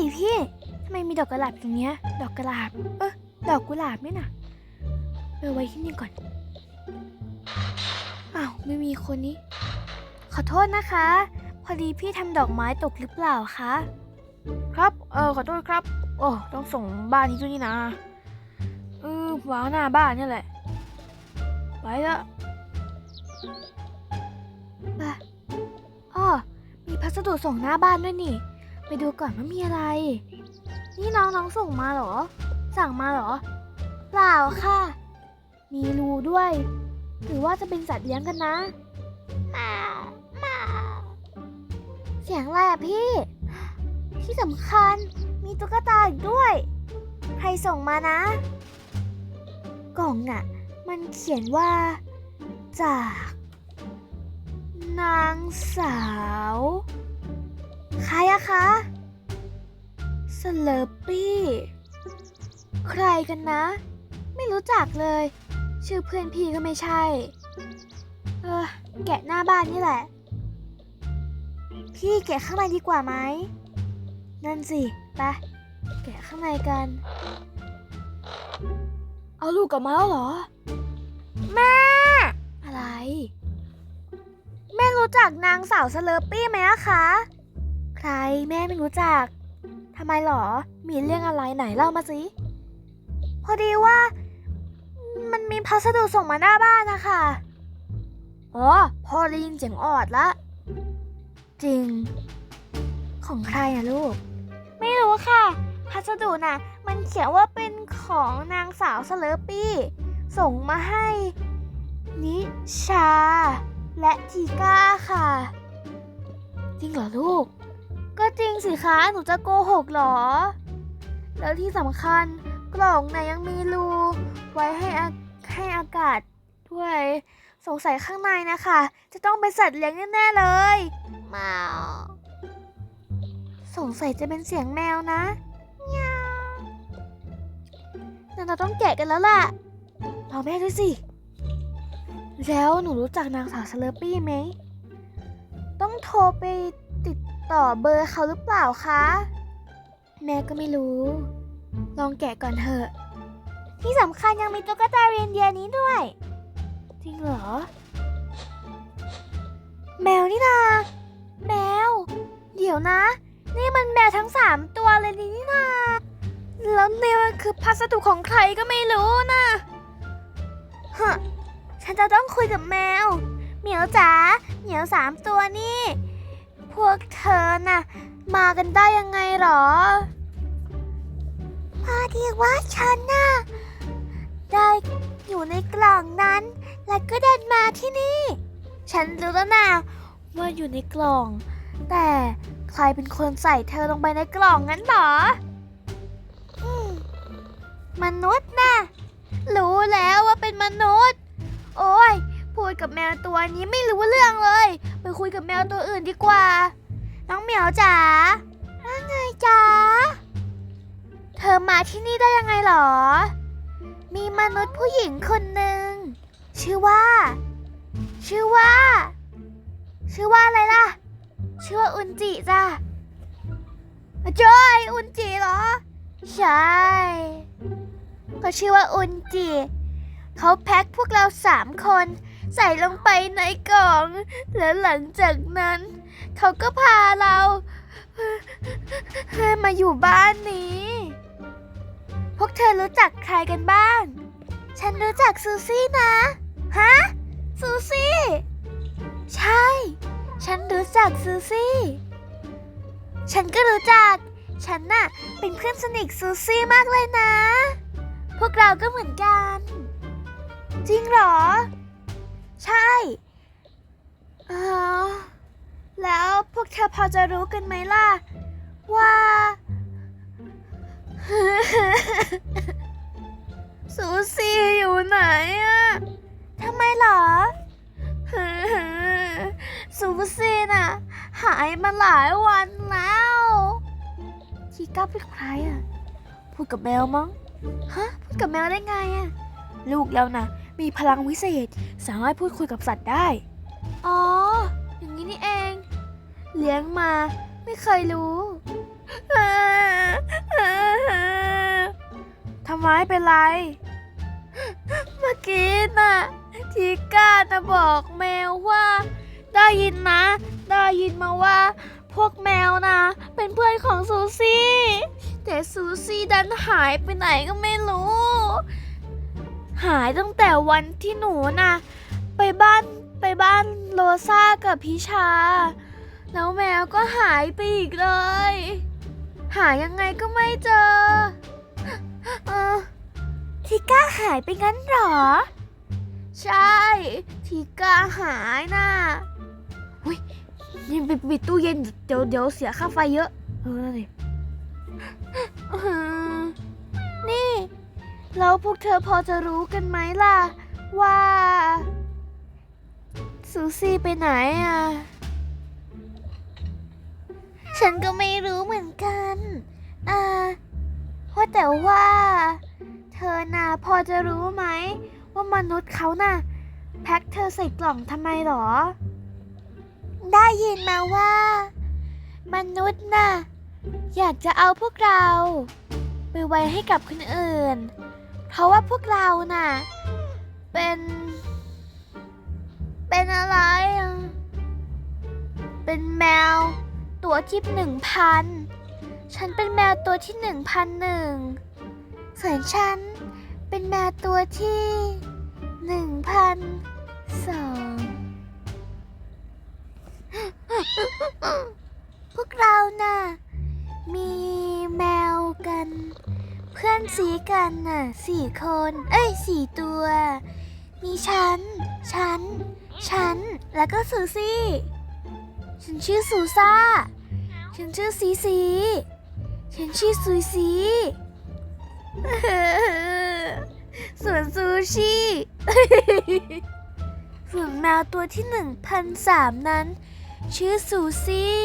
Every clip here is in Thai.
เนี่ยน่านาสิพี่ทำไมมีดอกกุหลาบตรงเนี้ย ดอกกุหลาบ เออดอกกุหลาบไหมน่ะไปไว้ที่นี่ก่อน อ้าวไม่มีคนนี้ ขอโทษนะคะ พอดีพี่ทำดอกไม้ตกหรือเปล่าคะ ครับ เออขอโทษครับ โอ้ต้องส่งบ้านนี้ด้วยนี่นะเออวางหน้าบ้านนี่แหละ ไปละไปอ้อมีพัสดุส่งหน้าบ้านด้วยนี่ ไปดูก่อนว่ามีอะไร นี่น้องน้องส่งมาเหรอ สั่งมาเหรอ เปล่าค่ะ มีรูด้วย หรือว่าจะเป็นสัตว์เลี้ยงกันนะมามาเสียงอะไรอะพี่ ที่สำคัญมีตุ๊กตาอีกด้วย ใครส่งมานะ กล่องน่ะมันเขียนว่า จาก นางสาว ใครอะคะสเลอร์ปี้ใครกันนะ ไม่รู้จักเลย ชื่อเพื่อนพี่ก็ไม่ใช่ เออ แกะหน้าบ้านนี่แหละ พี่แกะข้างในดีกว่าไหม นั่นสิไปแกะข้างในกัน เอาลูกกลับมาแล้วเหรอ แม่ อะไร แม่รู้จักนางสาวสเลอร์ปี้ไหมอะคะ ใครแม่ไม่รู้จักทำไมหรอ มีเรื่องอะไรไหนเล่ามาสิ พอดีว่า มันมีพัสดุส่งมาหน้าบ้านนะคะอ๋อพอได้ยินเสียงออดละ จริง ของใครอะลูก ไม่รู้ค่ะ พัสดุน่ะ มันเขียนว่าเป็นของนางสาวสเลอปี้ ส่งมาให้ นิชา และทีก้าค่ะ จริงเหรอลูก ก็จริงสิคะหนูจะโกหกเหรอ แล้วที่สำคัญกล่องน่ะยังมีรู ไว้ให้อาให้อากาศด้วย สงสัยข้างในนะคะ จะต้องเป็นสัตว์เลี้ยงแน่ๆเลยแมวสงสัยจะเป็นเสียงแมวนะเมียวงั้นเราต้องแกะกันแล้วล่ะรอแม่ด้วยสิ แล้วหนูรู้จักนางสาวสเลอร์ปี้ไหม ต้องโทรไป ต่อเบอร์เขาหรือเปล่าคะ แม่ก็ไม่รู้ ลองแกะก่อนเถอะ ที่สำคัญยังมีตุ๊กตาเรียนเดียร์นี้ด้วย จริงเหรอ แมวนี่นาแมว เดี๋ยวนะ นี่มันแมวทั้งสามตัวเลยนี่นาแล้วเนี่ยมันคือพัสดุของใครก็ไม่รู้นะฮะฉันจะต้องคุยกับแมว เหมียวจ๋าเหมียวสามตัวนี่ พวกเธอน่ะ มากันได้ยังไงหรอ พอดีว่าฉันน่ะได้อยู่ในกล่องนั้น แล้วก็เดินมาที่นี่ ฉันรู้แล้วนะว่าอยู่ในกล่อง แต่ใครเป็นคนใส่เธอลงไปในกล่องงั้นหรอมมนุษย์นะรู้แล้วว่าเป็นมนุษย์ โอ้ยพูดกับแมวตัวนี้ไม่รู้เรื่องเลย ไปคุยกับแมวตัวอื่นดีกว่า น้องเหมียวจ๋าว่าไงจ๋า เธอมาที่นี่ได้ยังไงหรอ มีมนุษย์ผู้หญิงคนหนึ่ง ชื่อว่า ชื่อว่า ชื่อว่าอะไรล่ะ ชื่อว่าอุนจิจ้ะจอยอุนจิเหรอ ใช่ ก็ชื่อว่าอุนจิเขาแพ็คพวกเราสามคน ใส่ลงไปในกล่อง แล้วหลังจากนั้น เขาก็พาเราให้มาอยู่บ้านนี้ พวกเธอรู้จักใครกันบ้าง ฉันรู้จักซูซี่นะ ฮะ ซูซี่ ใช่ ฉันรู้จักซูซี่ ฉันก็รู้จัก ฉันน่ะเป็นเพื่อนสนิทซูซี่มากเลยนะ พวกเราก็เหมือนกัน จริงเหรอ ใช่ เออ แล้วพวกเธอพอจะรู้กันไหมล่ะ ว่า ซูซี่อยู่ไหนอะทำไมเหรอ ซูซี่น่ะ หายมาหลายวันแล้วชีก้าเป็นใครอะพูดกับแมวมั้ง ฮะ พูดกับแมวได้ไงอะลูกแล้วนะ มีพลังวิเศษ สามารถพูดคุยกับสัตว์ได้ อ๋อ อย่างนี้นี่เอง เลี้ยงมาไม่ไม่เคยรู้ทำไมเป็นไร เมื่อกี้น่ะ ทีก้านะบอกแมวว่า ได้ยินนะ ได้ยินมาว่า พวกแมวนะ เป็นเพื่อนของซูซี่ แต่ซูซี่ดันหายไปไหนก็ไม่รู้ หายตั้งแต่วันที่หนูน่ะ ไปบ้านไปบ้านโรซ่ากับพิชา แล้วแมวก็หายไปอีกเลย หายังไงก็ไม่เจอออทิก้าหายไปงั้นหรอ ใช่ ทิก้าหายน่ะอุ้ยยังไปปิดตู้เย็นเดี๋ยวเดี๋ยวเสียค่าไฟเยอะ เออนั่นดินี่ แล้วพวกเธอพอจะรู้กันไหมล่ะ ว่า ซูซี่ไปไหนอะ ฉันก็ไม่รู้เหมือนกันอ่าว่าแต่ว่า เธอน่ะพอจะรู้ไหม ว่ามนุษย์เขาน่ะ แพ็คเธอใส่กล่องทำไมหรอ ได้ยินมาว่า มนุษย์น่ะ อยากจะเอาพวกเรา ไปไว้ให้กับคนอื่น เพราะว่าพวกเราน่ะ เป็น เป็นอะไร เป็นแมวตัวที่หนึ่งพันฉันเป็นแมวตัวที่หนึ่งพันหนึ่งส่วนฉันเป็นแมวตัวที่หนึ่งพันสองพวกเราน่ะ มีแมวกัน พื่อนสีกันน่ะสี่คน เอ้ยสี่ตัว มีฉัน ฉัน ฉัน แล้วก็ซูซี่ ฉันชื่อซูซ่า ฉันชื่อซีซี ฉันชื่อซุยซีส่วนซูชิส่วนแมวตัวที่หนึ่งพันสามนั้น ชื่อซูซี่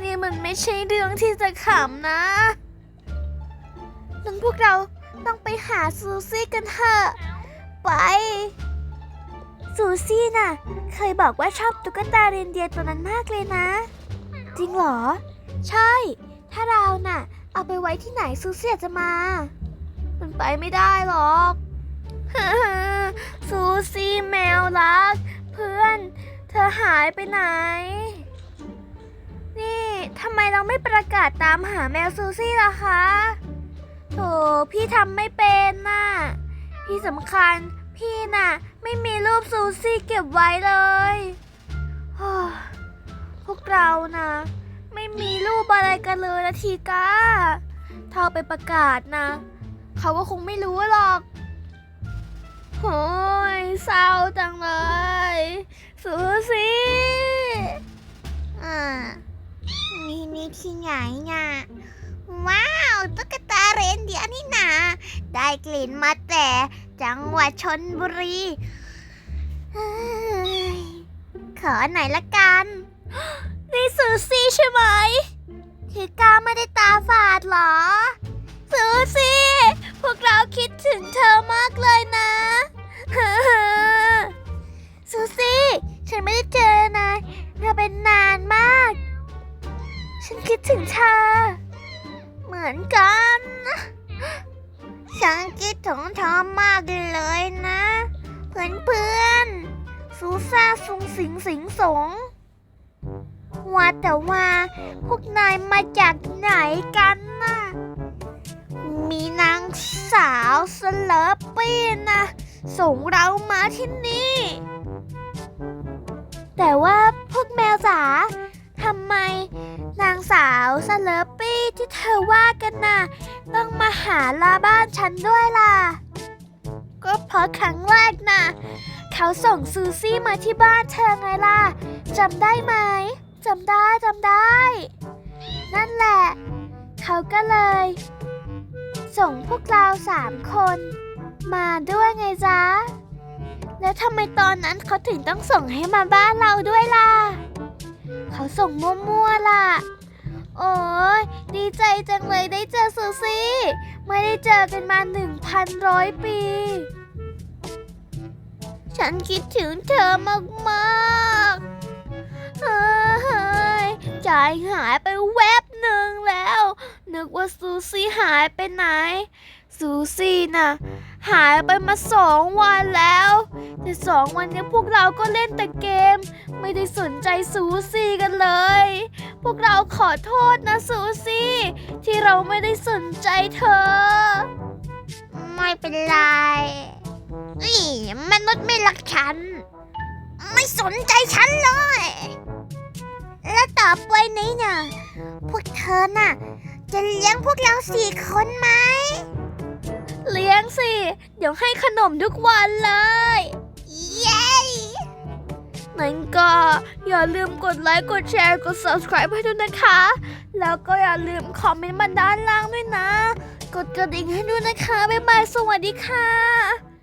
นี่มันไม่ใช่เรื่องที่จะขำนะ นั้นพวกเราต้องไปหาซูซี่กันเถอะ ไป ซูซี่น่ะ เคยบอกว่าชอบตุ๊กตาเรนเดียร์ตัวนั้นมากเลยนะ จริงเหรอ ใช่ ถ้าเราน่ะ เอาไปไว้ที่ไหนซูซี่อาจจะมา มันไปไม่ได้หรอกซูซี่แมวรัก เพื่อน เธอหายไปไหน นี่ทำไมเราไม่ประกาศตามหาแมวซูซี่ล่ะคะ โถพี่ทำไม่เป็นน่ะที่สำคัญพี่น่ะ ไม่มีรูปซูซี่เก็บไว้เลยฮ่าพวกเรานะไม่มีรูปอะไรกันเลยนะทีก้าถ้าเอาไปประกาศนะ เขาก็คงไม่รู้หรอกโอ้ยเศร้าจังเลยซูซี่อ่านี่นี่ที่ไหนน่ะว้าวตุ๊กตาเรนเดียร์นี่นา ได้กลิ่นมาแต่จังหวัดชนบุรีเฮ้ยขอหน่อยละกัน นี่ซูซี่ใช่ไหมทีก้าไม่ได้ตาฝาดเหรอ ซูซี่ พวกเราคิดถึงเธอมากเลยนะซูซี่ ฉันไม่ได้เจอนายมาเป็นนานมาก ฉันคิดถึงเธอ เหมือนกัน ฉันคิดถึงเธอมากเลยนะ เพื่อนเพื่อนๆซูซ่าสุงสิงสิงสง ว่าแต่ว่าพวกนายมาจากไหนกันนะมีนางสาวสเลอปี้นะส่งเรามาที่นี่ แต่ว่าพวกแมวจ๋าทำไม นางสาวสเลอปี้ที่เธอว่ากันน่ะต้องมาหาลาบ้านฉันด้วยล่ะ ก็เพราะครั้งแรกน่ะ เขาส่งซูซี่มาที่บ้านเธอไงล่ะจำได้ไหมจำได้จำได้ นั่นแหละ เขาก็เลย ส่งพวกเราสามคน มาด้วยไงจ๊ะ แล้วทำไมตอนนั้นเขาถึงต้องส่งให้มาบ้านเราด้วยล่ะ เขาส่งมั่วๆล่ะ โอ้ยดีใจจังเลยได้เจอซูซี่ ไม่ได้เจอกันมาหนึ่งพันร้อยปี ฉันคิดถึงเธอมากๆเฮ้ยใจหายไปแวบหนึ่งแล้ว นึกว่าซูซี่หายไปไหน ซูซี่น่ะ หายไปมาสองวันแล้ว แต่สองวันนี้พวกเราก็เล่นแต่เกม ไม่ได้สนใจซูซี่กันเลย พวกเราขอโทษนะซูซี่ ที่เราไม่ได้สนใจเธอ ไม่เป็นไรอีมนุษย์ไม่รักฉัน ไม่สนใจฉันเลย แล้วต่อไปนี้น่ะพวกเธอน่ะ จะเลี้ยงพวกเราสี่คนไหม เลี้ยงสิ เดี๋ยวให้ขนมทุกวันเลย เย้นั่นก็อย่าลืมกดไลค์กดแชร์กด subscribe ให้ด้วยนะคะ แล้วก็อย่าลืมคอมเมนต์มาด้านล่างด้วยนะ กดกระดิ่งให้ด้วยนะคะ บ๊ายบาย สวัสดีค่ะ